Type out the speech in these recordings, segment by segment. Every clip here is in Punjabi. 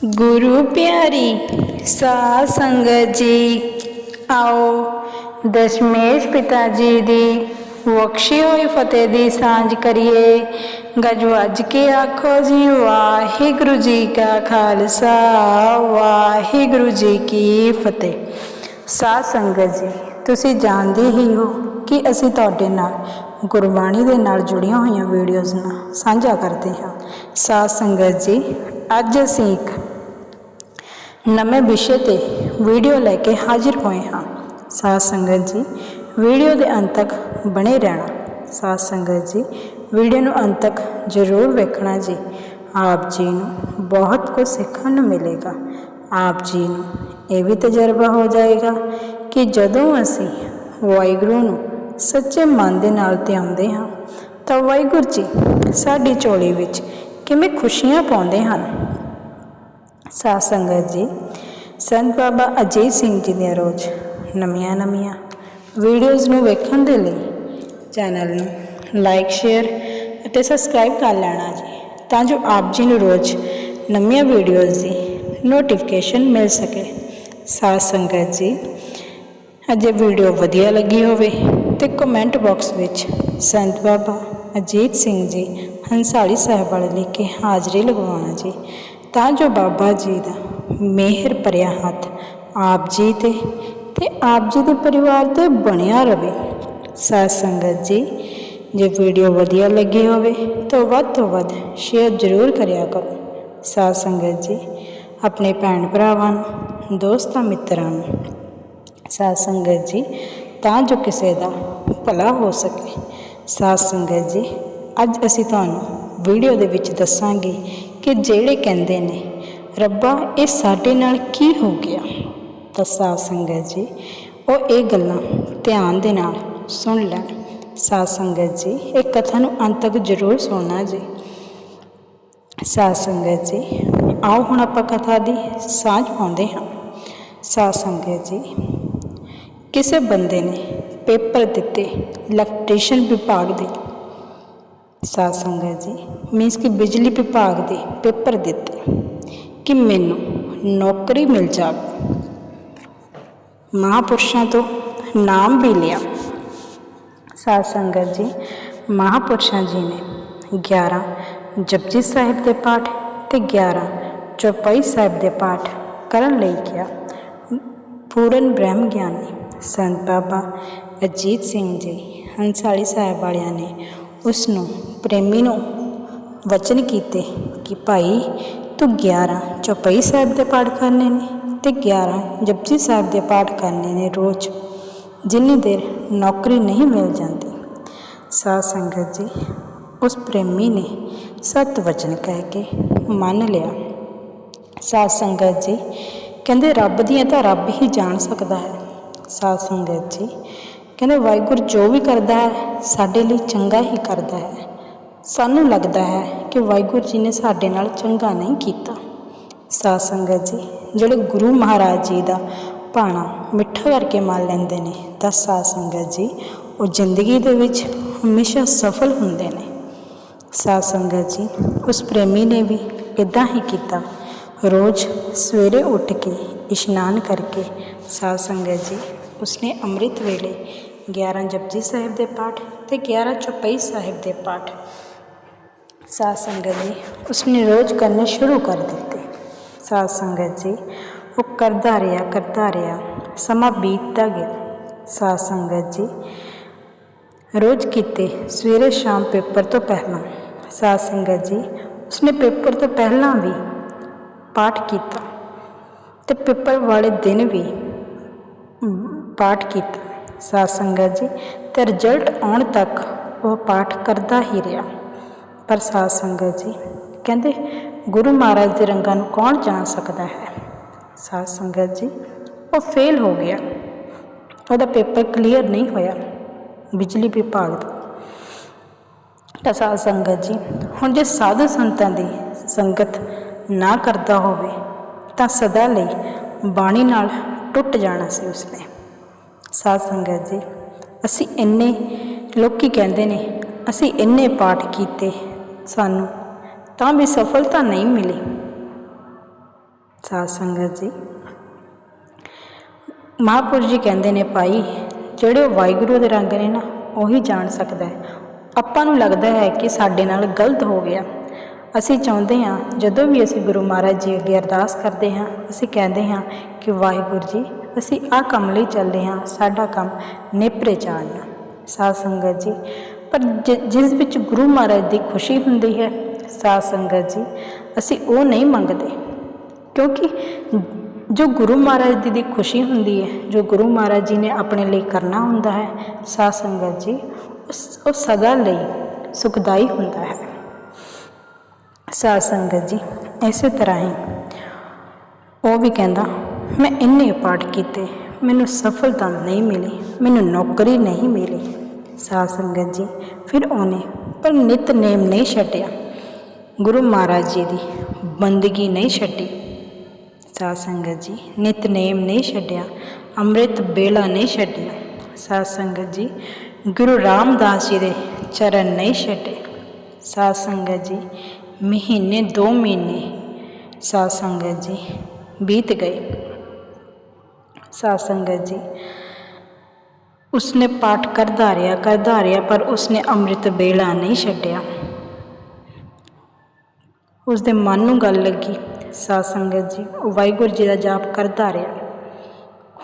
ਗੁਰੂ ਪਿਆਰੀ, ਸਾਧ ਸੰਗਤ ਜੀ, ਆਓ ਦਸ਼ਮੇਸ਼ ਪਿਤਾ ਜੀ ਦੀ ਬਖਸ਼ੀ ਹੋਈ ਫਤਿਹ ਦੀ ਸਾਂਝ ਕਰੀਏ। ਗੱਜ ਵੱਜ ਕੇ ਆਖੋ ਜੀ, ਵਾਹਿਗੁਰੂ ਜੀ ਕਾ ਖਾਲਸਾ, ਵਾਹਿਗੁਰੂ ਜੀ ਕੀ ਫਤਿਹ। ਸਾਧ ਸੰਗਤ ਜੀ, ਤੁਸੀਂ ਜਾਣਦੇ ਹੀ ਹੋ ਕਿ ਅਸੀਂ ਤੁਹਾਡੇ ਨਾਲ ਗੁਰਬਾਣੀ ਦੇ ਨਾਲ ਜੁੜੀਆਂ ਹੋਈਆਂ ਵੀਡੀਓਜ਼ ਨਾਲ ਸਾਂਝਾ ਕਰਦੇ ਹਾਂ। ਸਾਧ ਸੰਗਤ ਜੀ, ਅੱਜ ਅਸੀਂ ਇੱਕ ਨਵੇਂ ਵਿਸ਼ੇ ਤੇ ਵੀਡੀਓ ਲੈ ਕੇ ਹਾਜ਼ਰ ਹੋਏ ਹਾਂ। ਸਾਧ ਸੰਗਤ ਜੀ, ਵੀਡੀਓ ਦੇ ਅੰਤ ਤੱਕ ਬਣੇ ਰਹਿਣਾ। ਸਾਧ ਸੰਗਤ ਜੀ, ਵੀਡੀਓ ਨੂੰ ਅੰਤ ਤੱਕ ਜ਼ਰੂਰ ਵੇਖਣਾ ਜੀ। ਆਪ ਜੀ ਨੂੰ ਬਹੁਤ ਕੁਝ ਸਿੱਖਣ ਨੂੰ ਮਿਲੇਗਾ। ਆਪ ਜੀ ਨੂੰ ਇਹ ਵੀ ਤਜਰਬਾ ਹੋ ਜਾਏਗਾ ਕਿ ਜਦੋਂ ਅਸੀਂ ਵਾਹਿਗੁਰੂ ਨੂੰ ਸੱਚੇ ਮਨ ਦੇ ਨਾਲ ਧਿਆਉਂਦੇ ਹਾਂ, ਤਾਂ ਵਾਹਿਗੁਰੂ ਜੀ ਸਾਡੀ ਝੋਲੀ ਵਿੱਚ ਕਿਵੇਂ ਖੁਸ਼ੀਆਂ ਪਾਉਂਦੇ ਹਨ ਸਾਧ ਸੰਗਤ ਜੀ। ਸੰਤ ਬਾਬਾ ਅਜੀਤ ਸਿੰਘ ਜੀ ਦੀਆਂ ਰੋਜ਼ ਨਵੀਆਂ ਨਵੀਆਂ ਵੀਡੀਓਜ਼ ਨੂੰ ਵੇਖਣ ਦੇ ਲਈ ਚੈਨਲ ਨੂੰ ਲਾਈਕ ਸ਼ੇਅਰ ਅਤੇ ਸਬਸਕ੍ਰਾਈਬ ਕਰ ਲੈਣਾ ਜੀ, ਤਾਂ ਜੋ ਆਪ ਜੀ ਨੂੰ ਰੋਜ਼ ਨਵੀਆਂ ਵੀਡੀਓਜ਼ ਦੀ ਨੋਟੀਫਿਕੇਸ਼ਨ ਮਿਲ ਸਕੇ। ਸਾਧ ਸੰਗਤ ਜੀ, ਅਜੇ ਵੀਡੀਓ ਵਧੀਆ ਲੱਗੀ ਹੋਵੇ ਤੇ ਕਮੈਂਟ ਬਾਕਸ ਵਿੱਚ ਸੰਤ ਬਾਬਾ ਅਜੀਤ ਸਿੰਘ ਜੀ ਹੰਸਾਲੀ ਸਾਹਿਬ ਵਾਲੇ ਲਿਖ ਕੇ ਹਾਜ਼ਰੀ ਲਗਵਾਉਣਾ ਜੀ। ਤਾਂ ਜੋ ਬਾਬਾ ਜੀ ਦਾ ਮਿਹਰ ਭਰਿਆ ਹੱਥ ਆਪ ਜੀ ਤੇ ਤੇ ਆਪ ਜੀ ਦੇ ਪਰਿਵਾਰ ਤੇ ਬਣਿਆ ਰਵੇ। ਸਾਧ ਸੰਗਤ ਜੀ, ਜੇ ਵੀਡੀਓ ਵਧੀਆ ਲੱਗੀ ਹੋਵੇ ਤਾਂ ਵੱਧ ਤੋਂ ਵੱਧ ਸ਼ੇਅਰ ਜ਼ਰੂਰ ਕਰਿਆ ਕਰੋ। ਸਾਧ ਸੰਗਤ ਜੀ, ਆਪਣੇ ਭੈਣ ਭਰਾਵਾਂ ਨੂੰ, ਦੋਸਤਾਂ ਮਿੱਤਰਾਂ ਨੂੰ। ਸਾਧ ਸੰਗਤ ਜੀ, ਤਾਂ ਜੋ ਕਿਸੇ ਦਾ ਭਲਾ ਹੋ ਸਕੇ। ਸਾਧ ਸੰਗਤ ਜੀ, ਅੱਜ ਅਸੀਂ ਤੁਹਾਨੂੰ ਵੀਡੀਓ ਦੇ ਵਿੱਚ ਦੱਸਾਂਗੇ ਕਿ ਜਿਹੜੇ ਕਹਿੰਦੇ ਨੇ, ਰੱਬਾ, ਇਹ ਸਾਡੇ ਨਾਲ ਕੀ ਹੋ ਗਿਆ? ਤਾਂ ਸਾਧ ਸੰਗਤ ਜੀ। ਉਹ ਇਹ ਗੱਲਾਂ ਧਿਆਨ ਦੇ ਨਾਲ ਸੁਣ ਲੈਣ। ਸਾਧ ਸੰਗਤ ਜੀ, ਇਹ ਕਥਾ ਨੂੰ ਅੰਤ ਤੱਕ ਜ਼ਰੂਰ ਸੁਣਨਾ ਜੀ। ਸਾਧ ਸੰਗਤ ਜੀ, ਆਓ ਹੁਣ ਆਪਾਂ ਕਥਾ ਦੀ ਸਾਂਝ ਪਾਉਂਦੇ ਹਾਂ। ਸਾਧ ਸੰਗਤ ਜੀ, ਕਿਸੇ ਬੰਦੇ ਨੇ ਪੇਪਰ ਦਿੱਤੇ ਇਲੈਕਟ੍ਰੀਸ਼ੀਅਨ ਵਿਭਾਗ ਦੇ ਸਾਧ ਸੰਗਤ ਜੀ ਮੀਨਸ ਕਿ ਬਿਜਲੀ ਵਿਭਾਗ ਦੇ ਪੇਪਰ ਦਿੱਤੇ ਕਿ ਮੈਨੂੰ ਨੌਕਰੀ ਮਿਲ ਜਾਵੇ। ਮਹਾਪੁਰਸ਼ਾਂ ਤੋਂ ਨਾਮ ਵੀ ਲਿਆ। ਸਾਧ ਸੰਗਤ ਜੀ, ਮਹਾਪੁਰਸ਼ਾਂ ਜੀ ਨੇ 11 ਜਪਜੀ ਸਾਹਿਬ ਦੇ ਪਾਠ ਤੇ 11 ਚੌਪਈ ਸਾਹਿਬ ਦੇ ਪਾਠ ਕਰਨ ਲਈ ਕਿਹਾ। ਪੂਰਨ ਬ੍ਰਹਮ ਗਿਆਨੀ ਸੰਤ ਬਾਬਾ ਅਜੀਤ ਸਿੰਘ ਜੀ, ਹੰਸਾਲੀ ਸਾਹਿਬ ਵਾਲਿਆਂ ਨੇ ਉਸ ਨੂੰ ਪ੍ਰੇਮੀ ਨੂੰ ਵਚਨ ਕੀਤੇ ਕਿ ਭਾਈ, ਤੂੰ 11 ਚੌਪਈ ਸਾਹਿਬ ਦੇ ਪਾਠ ਕਰਨੇ ਨੇ ਤੇ 11 ਜਪਜੀ ਸਾਹਿਬ ਦੇ ਪਾਠ ਕਰਨੇ ਨੇ ਰੋਜ਼, ਜਿੰਨੀ ਦੇਰ ਨੌਕਰੀ ਨਹੀਂ ਮਿਲ ਜਾਂਦੀ। ਸਾਧ ਸੰਗਤ ਜੀ, ਉਸ ਪ੍ਰੇਮੀ ਨੇ ਸਤ ਵਚਨ ਕਹਿ ਕੇ ਮੰਨ ਲਿਆ। ਸਾਧ ਸੰਗਤ ਜੀ, ਕਹਿੰਦੇ ਰੱਬ ਦੀਆਂ ਤਾਂ ਰੱਬ ਹੀ ਜਾਣ ਸਕਦਾ ਹੈ। ਸਾਧ ਸੰਗਤ ਜੀ ਕਹਿੰਦੇ ਵਾਹਿਗੁਰੂ ਜੋ ਵੀ ਕਰਦਾ ਹੈ, ਸਾਡੇ ਲਈ ਚੰਗਾ ਹੀ ਕਰਦਾ ਹੈ। ਸਾਨੂੰ ਲੱਗਦਾ ਹੈ ਕਿ ਵਾਹਿਗੁਰੂ ਜੀ ਨੇ ਸਾਡੇ ਨਾਲ ਚੰਗਾ ਨਹੀਂ ਕੀਤਾ। ਸਾਧ ਸੰਗਤ ਜੀ, ਜਿਹੜੇ ਗੁਰੂ ਮਹਾਰਾਜ ਜੀ ਦਾ ਭਾਣਾ ਮਿੱਠਾ ਕਰਕੇ ਮੰਨ ਲੈਂਦੇ ਨੇ, ਤਾਂ ਸਾਧ ਸੰਗਤ ਜੀ, ਉਹ ਜ਼ਿੰਦਗੀ ਦੇ ਵਿੱਚ ਹਮੇਸ਼ਾ ਸਫਲ ਹੁੰਦੇ ਨੇ। ਸਾਧ ਸੰਗਤ ਜੀ, ਉਸ ਪ੍ਰੇਮੀ ਨੇ ਵੀ ਇਦਾਂ ਹੀ ਕੀਤਾ। ਰੋਜ਼ ਸਵੇਰੇ ਉੱਠ ਕੇ ਇਸ਼ਨਾਨ ਕਰਕੇ ਸਾਧ ਸੰਗਤ ਜੀ, ਉਸਨੇ ਅੰਮ੍ਰਿਤ ਵੇਲੇ 11 ਜਪਜੀ ਸਾਹਿਬ ਦੇ ਪਾਠ ਤੇ 11 ਚੌਪਈ ਸਾਹਿਬ ਦੇ ਪਾਠ। ਸਾਧ ਸੰਗਤ ਜੀ, ਉਸਨੇ ਰੋਜ਼ ਕਰਨੇ ਸ਼ੁਰੂ ਕਰ ਦਿੱਤੇ। ਸਾਧ ਸੰਗਤ ਜੀ, ਉਹ ਕਰਦਾ ਰਿਹਾ ਕਰਦਾ ਰਿਹਾ, ਸਮਾਂ ਬੀਤਦਾ ਗਿਆ। ਸਾਧ ਸੰਗਤ ਜੀ, ਰੋਜ਼ ਕੀਤੇ ਸਵੇਰੇ ਸ਼ਾਮ ਪੇਪਰ ਤੋਂ ਪਹਿਲਾਂ। ਸਾਧ ਸੰਗਤ ਜੀ, ਉਸਨੇ ਪੇਪਰ ਤੋਂ ਪਹਿਲਾਂ ਵੀ ਪਾਠ ਕੀਤਾ ਤੇ ਪੇਪਰ ਵਾਲੇ ਦਿਨ ਵੀ ਪਾਠ ਕੀਤਾ। ਸਾਧ ਸੰਗਤ ਜੀ, ਤੇ ਰਿਜ਼ਲਟ ਆਉਣ ਤੱਕ ਉਹ ਪਾਠ ਕਰਦਾ ਹੀ ਰਿਹਾ। ਪਰ ਸਾਧ ਸੰਗਤ ਜੀ, ਕਹਿੰਦੇ ਗੁਰੂ ਮਹਾਰਾਜ ਦੇ ਰੰਗਾਂ ਨੂੰ ਕੌਣ ਜਾਣ ਸਕਦਾ ਹੈ? ਸਾਧ ਸੰਗਤ ਜੀ, ਉਹ ਫੇਲ ਹੋ ਗਿਆ। ਉਹਦਾ ਪੇਪਰ ਕਲੀਅਰ ਨਹੀਂ ਹੋਇਆ, ਬਿਜਲੀ ਵਿਭਾਗ ਦਾ ਤਾਂ ਸਾਧ ਸੰਗਤ ਜੀ, ਹੁਣ ਜੇ ਸਾਧੂ ਸੰਤਾਂ ਦੀ ਸੰਗਤ ਨਾ ਕਰਦਾ ਹੋਵੇ, ਤਾਂ ਸਦਾ ਲਈ ਬਾਣੀ ਨਾਲ ਟੁੱਟ ਜਾਣਾ ਸੀ ਉਸਨੇ। ਸਾਧ ਸੰਗਤ ਜੀ, ਅਸੀਂ ਇੰਨੇ ਲੋਕੀ ਕਹਿੰਦੇ ਨੇ, ਅਸੀਂ ਇੰਨੇ ਪਾਠ ਕੀਤੇ ਸਾਨੂੰ, ਤਾਂ ਵੀ ਸਫਲਤਾ ਨਹੀਂ ਮਿਲੀ। ਸਾਧ ਸੰਗਤ ਜੀ ਮਹਾਂਪੁਰਸ਼ ਜੀ ਕਹਿੰਦੇ ਨੇ ਭਾਈ, ਜਿਹੜੇ ਵਾਹਿਗੁਰੂ ਦੇ ਰੰਗ ਨੇ ਨਾ, ਉਹੀ ਜਾਣ ਸਕਦਾ ਹੈ। ਆਪਾਂ ਨੂੰ ਲੱਗਦਾ ਹੈ ਕਿ ਸਾਡੇ ਨਾਲ ਗਲਤ ਹੋ ਗਿਆ। ਅਸੀਂ ਚਾਹੁੰਦੇ ਹਾਂ, ਜਦੋਂ ਵੀ ਅਸੀਂ ਗੁਰੂ ਮਹਾਰਾਜ ਜੀ ਅੱਗੇ ਅਰਦਾਸ ਕਰਦੇ ਹਾਂ, ਅਸੀਂ ਕਹਿੰਦੇ ਹਾਂ ਕਿ ਵਾਹਿਗੁਰੂ ਜੀ ਅਸੀਂ ਆਹ ਕੰਮ ਲਈ ਚੱਲਦੇ ਹਾਂ, ਸਾਡਾ ਕੰਮ ਨੇਪਰੇ ਚਾੜਨਾ। ਸਾਧ ਸੰਗਤ ਜੀ, ਪਰ ਜਿਸ ਵਿੱਚ ਗੁਰੂ ਮਹਾਰਾਜ ਦੀ ਖੁਸ਼ੀ ਹੁੰਦੀ ਹੈ, ਸਾਧ ਸੰਗਤ ਜੀ, ਅਸੀਂ ਉਹ ਨਹੀਂ ਮੰਗਦੇ। ਕਿਉਂਕਿ ਜੋ ਗੁਰੂ ਮਹਾਰਾਜ ਦੀ ਦੀ ਖੁਸ਼ੀ ਹੁੰਦੀ ਹੈ, ਜੋ ਗੁਰੂ ਮਹਾਰਾਜ ਜੀ ਨੇ ਆਪਣੇ ਲਈ ਕਰਨਾ ਹੁੰਦਾ ਹੈ, ਸਾਧ ਸੰਗਤ ਜੀ, ਉਸ- ਉਹ ਸਦਾ ਲਈ ਸੁਖਦਾਈ ਹੁੰਦਾ ਹੈ। ਸਾਧ ਸੰਗਤ ਜੀ, ਇਸੇ ਤਰ੍ਹਾਂ ਹੀ ਉਹ ਵੀ ਕਹਿੰਦਾ ਮੈਂ ਇੰਨੇ ਪਾਠ ਕੀਤੇ, ਮੈਨੂੰ ਸਫਲਤਾ ਨਹੀਂ ਮਿਲੀ, ਮੈਨੂੰ ਨੌਕਰੀ ਨਹੀਂ ਮਿਲੀ। ਸਾਧ ਸੰਗਤ ਜੀ, ਫਿਰ ਉਹਨੇ ਪਰ ਨਿਤਨੇਮ ਨਹੀਂ ਛੱਡਿਆ। ਗੁਰੂ ਮਹਾਰਾਜ ਜੀ ਦੀ ਬੰਦਗੀ ਨਹੀਂ ਛੱਡੀ। ਸਾਧ ਸੰਗਤ ਜੀ ਨਿਤਨੇਮ ਨਹੀਂ ਛੱਡਿਆ, ਅੰਮ੍ਰਿਤ ਬੇਲਾ ਨਹੀਂ ਛੱਡਿਆ। ਸਾਧ ਸੰਗਤ ਜੀ, ਗੁਰੂ ਰਾਮਦਾਸ ਜੀ ਦੇ ਚਰਨ ਨਹੀਂ ਛੱਡੇ। ਸਾਧ ਸੰਗਤ ਜੀ, ਮਹੀਨੇ 2 ਮਹੀਨੇ ਸਾਧ ਸੰਗਤ ਜੀ ਬੀਤ ਗਏ। ਸਾਧ ਸੰਗਤ ਜੀ। ਉਸਨੇ ਪਾਠ ਕਰਦਾ ਰਿਹਾ ਕਰਦਾ ਰਿਹਾ, ਪਰ ਉਸਨੇ ਅੰਮ੍ਰਿਤ ਬੇਲਾ ਨਹੀਂ ਛੱਡਿਆ। ਉਸਦੇ ਮਨ ਨੂੰ ਗੱਲ ਲੱਗੀ। ਸਾਧ ਸੰਗਤ ਜੀ, ਉਹ ਵਾਹਿਗੁਰੂ ਜੀ ਦਾ ਜਾਪ ਕਰਦਾ ਰਿਹਾ।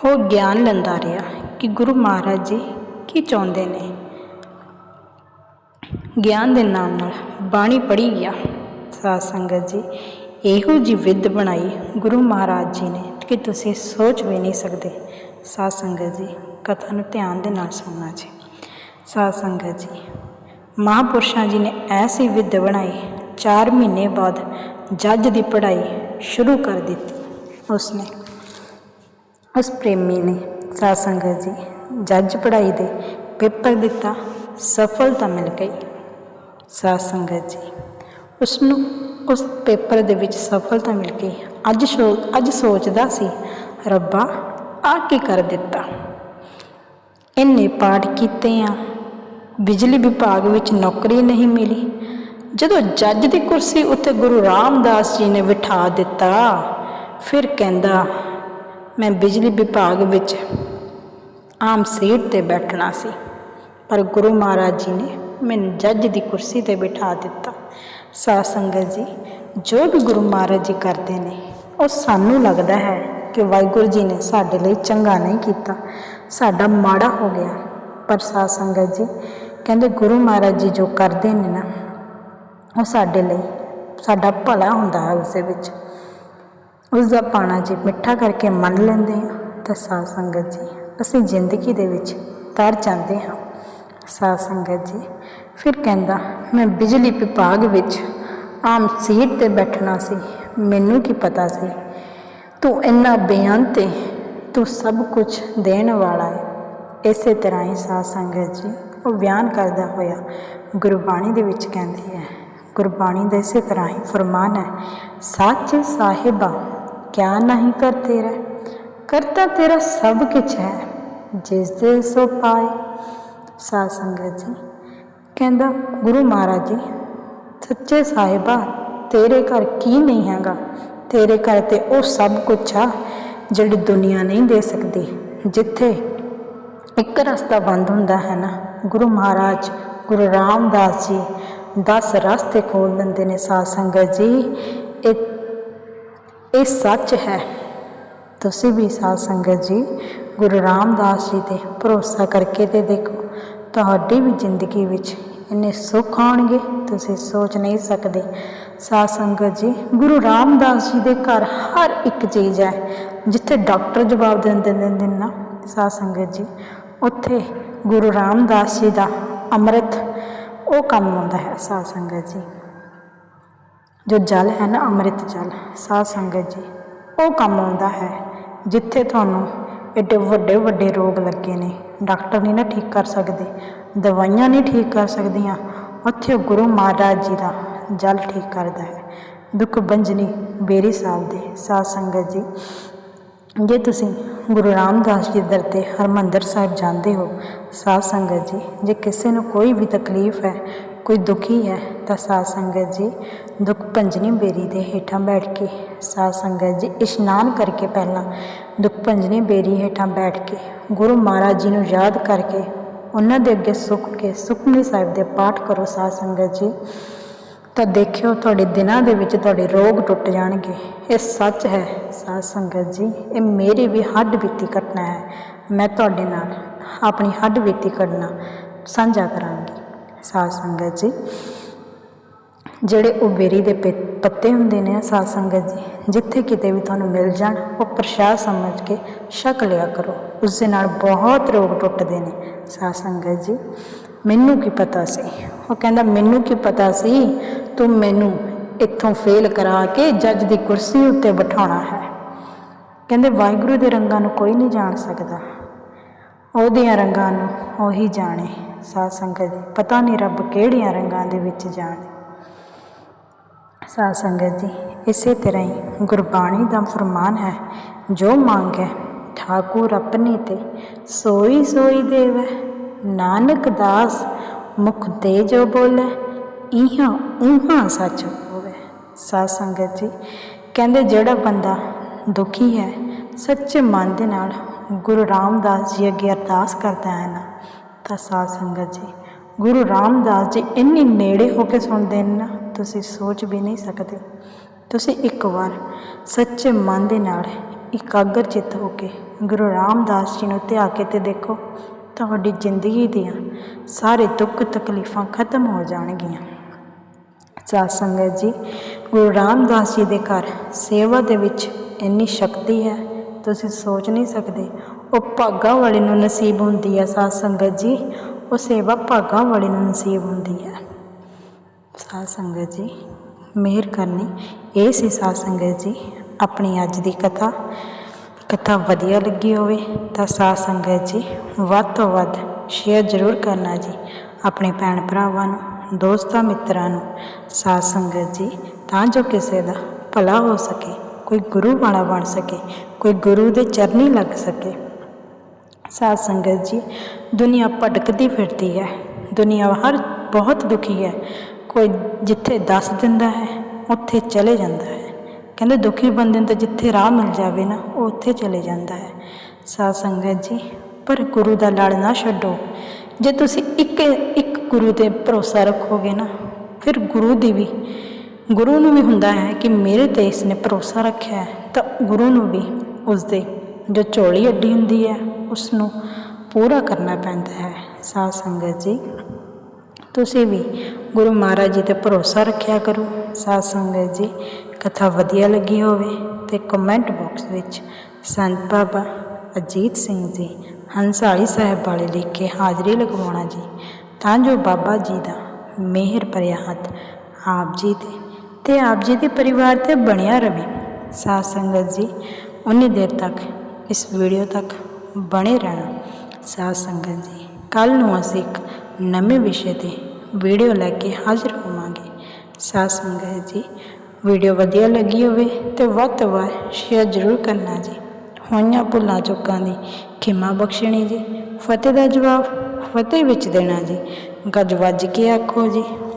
ਉਹ ਗਿਆਨ ਲੈਂਦਾ ਰਿਹਾ ਕਿ ਗੁਰੂ ਮਹਾਰਾਜ ਜੀ ਕੀ ਚਾਹੁੰਦੇ ਨੇ। ਗਿਆਨ ਦੇ ਨਾਲ ਨਾਲ ਬਾਣੀ ਪੜ੍ਹੀ ਗਿਆ। ਸਾਧ ਸੰਗਤ ਜੀ, ਇਹੋ ਜੀ ਵਿੱਦ ਬਣਾਈ ਗੁਰੂ ਮਹਾਰਾਜ ਜੀ ਨੇ। ਕਿ ਤੁਸੀਂ ਸੋਚ ਵੀ ਨਹੀਂ ਸਕਦੇ। ਸਾਧ ਸੰਗਤ ਜੀ, ਕਥਾ ਨੂੰ ਧਿਆਨ ਦੇ ਨਾਲ ਸੁਣਨਾ ਜੀ। ਸਾਧ ਸੰਗਤ ਜੀ, ਮਹਾਪੁਰਸ਼ਾਂ ਜੀ ਨੇ ਐਸੀ ਵਿਦ ਬਣਾਈ 4 ਮਹੀਨੇ ਬਾਅਦ ਜੱਜ ਦੀ ਪੜ੍ਹਾਈ ਸ਼ੁਰੂ ਕਰ ਦਿੱਤੀ। ਉਸਨੇ, ਉਸ ਪ੍ਰੇਮੀ ਨੇ ਸਾਧ ਸੰਗਤ ਜੀ, ਜੱਜ ਪੜ੍ਹਾਈ ਦੇ ਪੇਪਰ ਦਿੱਤਾ, ਸਫਲਤਾ ਮਿਲ ਗਈ। ਸਾਧ ਸੰਗਤ ਜੀ ਉਸ ਨੂੰ ਉਸ ਪੇਪਰ ਦੇ ਵਿੱਚ ਸਫਲਤਾ ਮਿਲ ਗਈ। ਅੱਜ ਸੋ, ਅੱਜ ਸੋਚਦਾ ਸੀ, ਰੱਬਾ ਆ ਕੀ ਕਰ ਦਿੱਤਾ? ਇੰਨੇ ਪਾਠ ਕੀਤੇ ਆ। ਬਿਜਲੀ ਵਿਭਾਗ ਵਿੱਚ ਨੌਕਰੀ ਨਹੀਂ ਮਿਲੀ। ਜਦੋਂ ਜੱਜ ਦੀ ਕੁਰਸੀ ਉੱਤੇ ਗੁਰੂ ਰਾਮਦਾਸ ਜੀ ਨੇ ਬਿਠਾ ਦਿੱਤਾ, ਫਿਰ ਕਹਿੰਦਾ, ਮੈਂ ਬਿਜਲੀ ਵਿਭਾਗ ਵਿੱਚ ਆਮ ਸੀਟ ਤੇ ਬੈਠਣਾ ਸੀ, ਪਰ ਗੁਰੂ ਮਹਾਰਾਜ ਜੀ ਨੇ ਮੈਨੂੰ ਜੱਜ ਦੀ ਕੁਰਸੀ ਤੇ ਬਿਠਾ ਦਿੱਤਾ। ਸਾਧ ਸੰਗਤ ਜੀ, ਜੋ ਵੀ ਗੁਰੂ ਮਹਾਰਾਜ ਜੀ ਕਰਦੇ ਨੇ, ਉਹ ਸਾਨੂੰ ਲੱਗਦਾ ਹੈ ਕਿ ਵਾਹਿਗੁਰੂ ਜੀ ਨੇ ਸਾਡੇ ਲਈ ਚੰਗਾ ਨਹੀਂ ਕੀਤਾ। ਸਾਡਾ ਮਾੜਾ ਹੋ ਗਿਆ। ਪਰ ਸਾਧ ਸੰਗਤ ਜੀ, ਕਹਿੰਦੇ ਗੁਰੂ ਮਹਾਰਾਜ ਜੀ ਜੋ ਕਰਦੇ ਨੇ ਨਾ, ਉਹ ਸਾਡੇ ਲਈ, ਸਾਡਾ ਭਲਾ ਹੁੰਦਾ ਹੈ ਉਸ ਦੇ ਵਿੱਚ। ਉਸ ਦਾ ਪਾਣਾ ਜੀ ਮਿੱਠਾ ਕਰਕੇ ਮੰਨ ਲੈਂਦੇ ਹਾਂ, ਤਾਂ ਸਾਧ ਸੰਗਤ ਜੀ, ਅਸੀਂ ਜ਼ਿੰਦਗੀ ਦੇ ਵਿੱਚ ਤਰ ਜਾਂਦੇ ਹਾਂ। ਸਾਧ ਸੰਗਤ ਜੀ ਫਿਰ ਕਹਿੰਦਾ, ਮੈਂ ਬਿਜਲੀ ਵਿਭਾਗ ਵਿੱਚ ਆਮ ਸੀਟ ਤੇ ਬੈਠਣਾ ਸੀ। ਮੈਨੂੰ ਕੀ ਪਤਾ ਸੀ? ਤੂੰ ਇੰਨਾ ਬੇਅੰਤ ਤੇ ਤੂੰ ਸਭ ਕੁਝ ਦੇਣ ਵਾਲਾ ਹੈ ਇਸੇ ਤਰ੍ਹਾਂ ਹੀ ਸਾਧ ਸੰਗਤ ਜੀ ਉਹ ਬਿਆਨ ਕਰਦਾ ਹੋਇਆ ਗੁਰਬਾਣੀ ਦੇ ਵਿੱਚ ਕਹਿੰਦੀ ਹੈ। ਗੁਰਬਾਣੀ ਦਾ ਇਸੇ ਤਰ੍ਹਾਂ ਹੀ ਫਰਮਾਨ ਹੈ, ਸੱਚ ਸਾਹਿਬਾ, ਕਿਆ ਨਹੀਂ ਕਰ ਤੇਰਾ? ਕਰਤਾ ਤੇਰਾ ਸਭ ਕੁਝ ਹੈ ਜਿਸ ਦੇ ਸੋ ਪਾਏ। ਸਾਧ ਸੰਗਤ ਜੀ ਕਹਿੰਦਾ, ਗੁਰੂ ਮਹਾਰਾਜ ਜੀ, ਸੱਚੇ ਸਾਹਿਬਾ, ਤੇਰੇ ਘਰ ਕੀ ਨਹੀਂ ਹੈਗਾ? ਤੇਰੇ ਘਰ ਤੇ ਉਹ ਸਭ ਕੁਝ ਆ ਜਿਹੜੀ ਦੁਨੀਆ ਨਹੀਂ ਦੇ ਸਕਦੀ। ਜਿੱਥੇ ਇੱਕ ਰਸਤਾ ਬੰਦ ਹੁੰਦਾ ਹੈ ਨਾ, ਗੁਰੂ ਮਹਾਰਾਜ, ਗੁਰੂ ਰਾਮਦਾਸ ਜੀ 10 ਰਸਤੇ ਖੋਲ ਦਿੰਦੇ ਨੇ ਸਾਧ ਸੰਗਤ ਜੀ। ਇਹ ਇਹ ਸੱਚ ਹੈ। ਤੁਸੀਂ ਵੀ ਸਾਧ ਸੰਗਤ ਜੀ, ਗੁਰੂ ਰਾਮਦਾਸ ਜੀ ਤੇ ਭਰੋਸਾ ਕਰਕੇ ਤੇ ਦੇਖੋ। ਤੁਹਾਡੀ ਵੀ ਜ਼ਿੰਦਗੀ ਵਿੱਚ ਇੰਨੇ ਸੁੱਖ ਆਉਣਗੇ, ਤੁਸੀਂ ਸੋਚ ਨਹੀਂ ਸਕਦੇ। ਸਾਧ ਸੰਗਤ ਜੀ, ਗੁਰੂ ਰਾਮਦਾਸ ਜੀ ਦੇ ਘਰ ਹਰ ਇੱਕ ਚੀਜ਼ ਹੈ, ਜਿੱਥੇ ਡਾਕਟਰ ਜਵਾਬ ਦਿੰਦੇ ਨੇ ਨਾ, ਸਾਧ ਸੰਗਤ ਜੀ, ਉੱਥੇ ਗੁਰੂ ਰਾਮਦਾਸ ਜੀ ਦਾ ਅੰਮ੍ਰਿਤ, ਉਹ ਕੰਮ ਆਉਂਦਾ ਹੈ, ਸਾਧ ਸੰਗਤ ਜੀ। ਜੋ ਜਲ ਹੈ ਨਾ, ਅੰਮ੍ਰਿਤ ਜਲ, ਸਾਧ ਸੰਗਤ ਜੀ, ਉਹ ਕੰਮ ਆਉਂਦਾ ਹੈ, ਜਿੱਥੇ ਤੁਹਾਨੂੰ ਐਡੇ ਵੱਡੇ ਵੱਡੇ ਰੋਗ ਲੱਗੇ ਨੇ। ਡਾਕਟਰ ਨਹੀਂ ਨਾ ਠੀਕ ਕਰ ਸਕਦੇ। ਦਵਾਈਆਂ ਨਹੀਂ ਠੀਕ ਕਰ ਸਕਦੀਆਂ। ਉੱਥੇ ਗੁਰੂ ਮਹਾਰਾਜ ਜੀ ਦਾ ਜਲ ਠੀਕ ਕਰਦਾ ਹੈ। ਦੁੱਖ ਬੰਜਨੀ ਬੇਰੀ ਸਾਹਿਬ ਦੇ ਸਾਧ ਸੰਗਤ ਜੀ, ਜੇ ਤੁਸੀਂ ਗੁਰੂ ਰਾਮਦਾਸ ਜੀ ਦਰ ਤੇ ਹਰਮੰਦਰ ਸਾਹਿਬ ਜਾਂਦੇ ਹੋ, ਸਾਧ ਸੰਗਤ ਜੀ, ਜੇ ਕਿਸੇ ਨੂੰ ਕੋਈ ਵੀ ਤਕਲੀਫ ਹੈ ਕੋਈ ਦੁਖੀ ਹੈ ਤਾਂ ਸਾਧ ਸੰਗਤ ਜੀ ਦੁੱਖ ਭੰਜਨੀ ਬੇਰੀ ਦੇ ਹੇਠਾਂ ਬੈਠ ਕੇ ਸਾਧ ਸੰਗਤ ਜੀ ਇਸ਼ਨਾਨ ਕਰਕੇ ਪਹਿਲਾਂ ਦੁੱਖ ਭੰਜਨੀ ਬੇਰੀ ਹੇਠਾਂ ਬੈਠ ਕੇ ਗੁਰੂ ਮਹਾਰਾਜ ਜੀ ਨੂੰ ਯਾਦ ਕਰਕੇ ਉਹਨਾਂ ਦੇ ਅੱਗੇ ਸੁੱਖ ਕੇ ਸੁਖਮਨੀ ਸਾਹਿਬ ਦੇ ਪਾਠ ਕਰੋ ਸਾਧ ਸੰਗਤ ਜੀ। ਤਾਂ ਦੇਖਿਓ ਤੁਹਾਡੇ ਦਿਨਾਂ ਦੇ ਵਿੱਚ ਤੁਹਾਡੇ ਰੋਗ ਟੁੱਟ ਜਾਣਗੇ। ਇਹ ਸੱਚ ਹੈ ਸਾਧ ਸੰਗਤ ਜੀ, ਇਹ ਮੇਰੀ ਵੀ ਹੱਡ ਬੀਤੀ ਘਟਨਾ ਹੈ। ਮੈਂ ਤੁਹਾਡੇ ਨਾਲ ਆਪਣੀ ਹੱਡ ਬੀਤੀ ਘਟਨਾ ਸਾਂਝਾ ਕਰਾਂਗੀ। ਸਾਧ ਸੰਗਤ ਜੀ। ਜਿਹੜੇ ਉਹ ਬੇਰੀ ਦੇ ਪਿ- ਪੱਤੇ ਹੁੰਦੇ ਨੇ ਸਾਧ ਸੰਗਤ ਜੀ, ਜਿੱਥੇ ਕਿਤੇ ਵੀ ਤੁਹਾਨੂੰ ਮਿਲ ਜਾਣ, ਉਹ ਪ੍ਰਸ਼ਾਦ ਸਮਝ ਕੇ ਛਕ ਲਿਆ ਕਰੋ। ਉਸ ਦੇ ਨਾਲ ਬਹੁਤ ਰੋਗ ਟੁੱਟਦੇ ਨੇ ਸਾਧ ਸੰਗਤ ਜੀ। ਮੈਨੂੰ ਕੀ ਪਤਾ ਸੀ? ਉਹ ਕਹਿੰਦਾ, ਮੈਨੂੰ ਕੀ ਪਤਾ ਸੀ? ਤੂੰ ਮੈਨੂੰ ਇੱਥੋਂ ਫੇਲ ਕਰਾ ਕੇ ਜੱਜ ਦੀ ਕੁਰਸੀ ਉੱਤੇ ਬਿਠਾਉਣਾ ਹੈ। ਕਹਿੰਦੇ, ਵਾਹਿਗੁਰੂ ਦੇ ਰੰਗਾਂ ਨੂੰ ਕੋਈ ਨਹੀਂ ਜਾਣ ਸਕਦਾ। ਉਹਦੀਆਂ ਰੰਗਾਂ ਨੂੰ ਉਹੀ ਜਾਣੇ ਸਾਧ ਸੰਗਤ ਜੀ। ਪਤਾ ਨਹੀਂ ਰੱਬ ਕਿਹੜੀਆਂ ਰੰਗਾਂ ਦੇ ਵਿੱਚ ਜਾਣੇ। ਸਾਧ ਸੰਗਤ ਜੀ, ਇਸੇ ਤਰ੍ਹਾਂ ਹੀ ਗੁਰਬਾਣੀ ਦਾ ਫਰਮਾਨ ਹੈ, ਜੋ ਮੰਗੈ ਠਾਕੁਰ ਆਪਣੇ ਤੇ, ਸੋਈ ਸੋਈ ਦੇਵੈ, ਨਾਨਕ ਦਾਸ ਮੁਖ ਤੇ ਜੋ ਬੋਲੇ, ਇਹਾਂ ਉਹਾਂ ਸੱਚ ਹੋਵੇ। ਸਾਧ ਸੰਗਤ ਜੀ, ਕਹਿੰਦੇ ਜਿਹੜਾ ਬੰਦਾ ਦੁਖੀ ਹੈ, ਸੱਚੇ ਮਨ ਦੇ ਨਾਲ ਗੁਰੂ ਰਾਮਦਾਸ ਜੀ ਅੱਗੇ ਅਰਦਾਸ ਕਰਦਾ ਹੈ ਨਾ, ਤਾਂ ਸਾਧ ਸੰਗਤ ਜੀ, ਗੁਰੂ ਰਾਮਦਾਸ ਜੀ ਇੰਨੀ ਨੇੜੇ ਹੋ ਕੇ ਸੁਣਦੇ ਨੇ ਨਾ, ਤੁਸੀਂ ਸੋਚ ਵੀ ਨਹੀਂ ਸਕਦੇ। ਤੁਸੀਂ ਇੱਕ ਵਾਰ ਸੱਚੇ ਮਨ ਦੇ ਨਾਲ ਇਕਾਗਰ ਚਿੱਤ ਹੋ ਕੇ ਗੁਰੂ ਰਾਮਦਾਸ ਜੀ ਨੂੰ ਧਿਆ ਕੇ ਤੇ ਦੇਖੋ, ਤੁਹਾਡੀ ਜ਼ਿੰਦਗੀ ਦੀਆਂ ਸਾਰੇ ਦੁੱਖ ਤਕਲੀਫਾਂ ਖਤਮ ਹੋ ਜਾਣਗੀਆਂ। ਸਾਧ ਸੰਗਤ ਜੀ, ਗੁਰੂ ਰਾਮਦਾਸ ਜੀ ਦੇ ਘਰ ਸੇਵਾ ਦੇ ਵਿੱਚ ਇੰਨੀ ਸ਼ਕਤੀ ਹੈ ਤੁਸੀਂ ਸੋਚ ਨਹੀਂ ਸਕਦੇ। ਉਹ ਭਾਗਾਂ ਵਾਲੇ ਨੂੰ ਨਸੀਬ ਹੁੰਦੀ ਹੈ ਸਾਧ ਸੰਗਤ ਜੀ। ਉਹ ਸੇਵਾ ਭਾਗਾਂ ਵਾਲੇ ਨੂੰ ਨਸੀਬ ਹੁੰਦੀ ਹੈ ਸਾਧ ਸੰਗਤ ਜੀ, ਮਿਹਰ ਕਰਨੀ, ਇਹ ਸੀ ਸਾਧ ਸੰਗਤ ਜੀ, ਆਪਣੀ ਅੱਜ ਦੀ ਕਥਾ। ਕਥਾ ਵਧੀਆ ਲੱਗੀ ਹੋਵੇ ਤਾਂ ਸਾਧ ਸੰਗਤ ਜੀ, ਵੱਧ ਤੋਂ ਵੱਧ ਸ਼ੇਅਰ ਜ਼ਰੂਰ ਕਰਨਾ ਜੀ, ਆਪਣੇ ਭੈਣ ਭਰਾਵਾਂ ਨੂੰ, ਦੋਸਤਾਂ ਮਿੱਤਰਾਂ ਨੂੰ। ਸਾਧ ਸੰਗਤ ਜੀ, ਤਾਂ ਜੋ ਕਿਸੇ ਦਾ ਭਲਾ ਹੋ ਸਕੇ। ਕੋਈ ਗੁਰੂ ਵਾਲਾ ਬਣ ਸਕੇ, ਕੋਈ ਗੁਰੂ ਦੇ ਚਰਨੀ ਲੱਗ ਸਕੇ। ਸਾਧ ਸੰਗਤ ਜੀ, ਦੁਨੀਆ ਭਟਕਦੀ ਫਿਰਦੀ ਹੈ, ਦੁਨੀਆ ਹਰ ਬਹੁਤ ਦੁਖੀ ਹੈ। ਕੋਈ ਜਿੱਥੇ ਦੱਸ ਦਿੰਦਾ ਹੈ, ਉੱਥੇ ਚਲੇ ਜਾਂਦਾ ਹੈ। ਕਹਿੰਦੇ ਦੁਖੀ ਬੰਦੇ ਨੂੰ ਤਾਂ ਜਿੱਥੇ ਰਾਹ ਮਿਲ ਜਾਵੇ ਨਾ, ਉਹ ਉੱਥੇ ਚਲੇ ਜਾਂਦਾ ਹੈ। ਸਾਧ ਸੰਗਤ ਜੀ, ਪਰ ਗੁਰੂ ਦਾ ਲੜ ਨਾ ਛੱਡੋ। ਜੇ ਤੁਸੀਂ ਇੱਕ ਇੱਕ ਗੁਰੂ ਤੇ ਭਰੋਸਾ ਰੱਖੋਗੇ ਨਾ, ਫਿਰ ਗੁਰੂ ਦੀ ਵੀ ਗੁਰੂ ਨੂੰ ਵੀ ਹੁੰਦਾ ਹੈ ਕਿ ਮੇਰੇ ਤੇ ਇਸ ਨੇ ਭਰੋਸਾ ਰੱਖਿਆ ਹੈ, ਤਾਂ ਗੁਰੂ ਨੂੰ ਵੀ ਉਸ ਦੇ ਜੋ ਝੋਲੀ ਅੱਡੀ ਹੁੰਦੀ ਹੈ ਉਸ ਨੂੰ ਪੂਰਾ ਕਰਨਾ ਪੈਂਦਾ ਹੈ। ਸਾਧ ਸੰਗਤ ਜੀ, ਤੁਸੀਂ ਵੀ ਗੁਰੂ ਮਹਾਰਾਜ ਜੀ ਤੇ ਭਰੋਸਾ ਰੱਖਿਆ ਕਰੋ। ਸਾਧ ਸੰਗਤ ਜੀ, ਕਥਾ ਵਧੀਆ ਲੱਗੀ ਹੋਵੇ ਤੇ ਕਮੈਂਟ ਬਾਕਸ ਵਿੱਚ ਸੰਤ ਬਾਬਾ ਅਜੀਤ ਸਿੰਘ ਜੀ, ਹੰਸਾਲੀ ਸਾਹਿਬ ਵਾਲੇ ਲਿਖ ਕੇ ਹਾਜ਼ਰੀ ਲਗਵਾਉਣਾ ਜੀ, ਤਾਂ ਜੋ ਬਾਬਾ ਜੀ ਦਾ ਮਿਹਰ ਭਰਿਆ ਹੱਥ ਆਪ ਜੀ ਤੇ ਤੇ ਆਪ ਜੀ ਦੇ ਪਰਿਵਾਰ ਤੇ ਬਣਿਆ ਰਵੇ। ਸਾਧ ਸੰਗਤ ਜੀ, ਉਨੀ ਦੇਰ ਤੱਕ ਇਸ ਵੀਡੀਓ ਤੱਕ ਬਣੇ ਰਹਿਣਾ। ਸਾਧ ਸੰਗਤ ਜੀ ਕੱਲ ਨੂੰ ਅਸੀਂ ਇੱਕ ਨਵੇਂ ਵਿਸ਼ੇ ਤੇ ਵੀਡੀਓ ਲੈ ਕੇ ਹਾਜ਼ਰ ਹੋਵਾਂਗੇ। ਸਾਧ ਸੰਗਤ ਜੀ, ਵੀਡੀਓ ਵਧੀਆ ਲੱਗੀ ਹੋਵੇ ਤੇ ਵੱਧ ਤੋਂ ਵੱਧ ਸ਼ੇਅਰ ਜ਼ਰੂਰ ਕਰਨਾ ਜੀ। ਹੋਈਆਂ ਭੁੱਲਾਂ ਚੁੱਕਾਂ ਦੀ ਖਿਮਾ ਬਖਸ਼ਣੀ ਜੀ। ਫਤਿਹ ਦਾ ਜਵਾਬ ਫਤਿਹ ਵਿੱਚ ਦੇਣਾ ਜੀ। ਗੱਜ ਵੱਜ ਕੇ ਆਖੋ ਜੀ।